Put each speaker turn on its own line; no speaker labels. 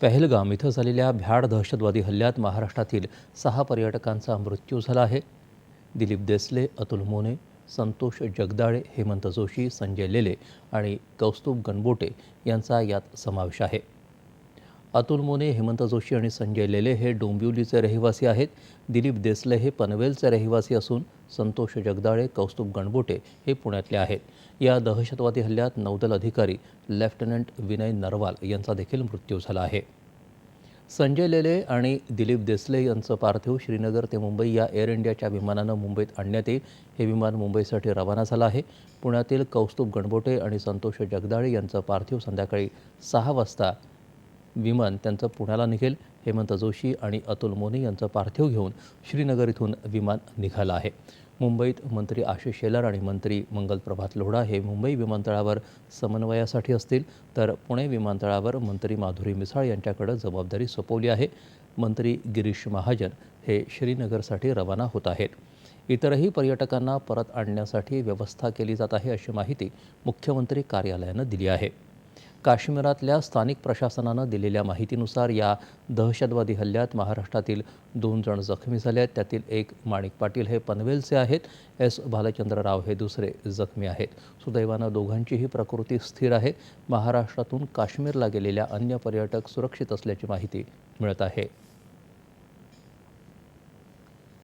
पहलगाम इथं झालेल्या भ्याड दहशतवादी हल्ल्यात महाराष्ट्रातील सहा पर्यटकांचा मृत्यू झाला आहे. दिलीप देसले अतुल मोने संतोष जगदाळे हेमंत जोशी संजय लेले आणि कौस्तुभ गणबोटे यांचा यात समावेश आहे. अतुल मोने हेमंत जोशी आणि संजय लेले हे डोंबिवलीचे रहिवासी आहेत. दिलीप देसले हे पनवेलचे रहिवासी असून संतोष जगदाळे कौस्तुभ गणबोटे हे पुण्यातले आहेत. या दहशतवादी हल्ल्यात नौदल अधिकारी लेफ्टनंट विनय नरवाल यांचा देखील मृत्यू झाला आहे. संजय लेले आणि दिलीप देसले यांचं पार्थिव श्रीनगर ते मुंबई या एअर इंडियाच्या विमानानं मुंबईत आणण्यात येईल. हे विमान मुंबईसाठी रवाना झालं आहे. पुण्यातील कौस्तुभ गणबोटे आणि संतोष जगदाळे यांचं पार्थिव संध्याकाळी सहा वाजता विमान त्यांचं पुण्याला निघेल. हेमंत जोशी आणि अतुल मोने यांचं पार्थिव घेऊन श्रीनगर इथून विमान निघालं आहे. मुंबईत मंत्री आशिष शेलार आणि मंत्री मंगल प्रभात लोढा हे मुंबई विमानतळावर समन्वयासाठी असतील. तर पुणे विमानतळावर मंत्री माधुरी मिसाळ यांच्याकडे जबाबदारी सोपवली आहे. मंत्री गिरीश महाजन हे श्रीनगरसाठी रवाना होत आहेत. इतरही पर्यटकांना परत आणण्यासाठी व्यवस्था केली जात आहे अशी माहिती मुख्यमंत्री कार्यालयानं दिली आहे. काश्मीरातल्या स्थानिक प्रशासनानं दिलेल्या माहितीनुसार या दहशतवादी हल्ल्यात महाराष्ट्रातील दोन जण जखमी झाले आहेत. त्यातील एक माणिक पाटील हे पनवेलचे आहेत. एस भालचंद्र राव हे दुसरे जखमी आहेत. सुदैवानं दोघांचीही प्रकृती स्थिर आहे. महाराष्ट्रातून काश्मीरला गेलेल्या अन्य पर्यटक सुरक्षित असल्याची माहिती मिळत आहे.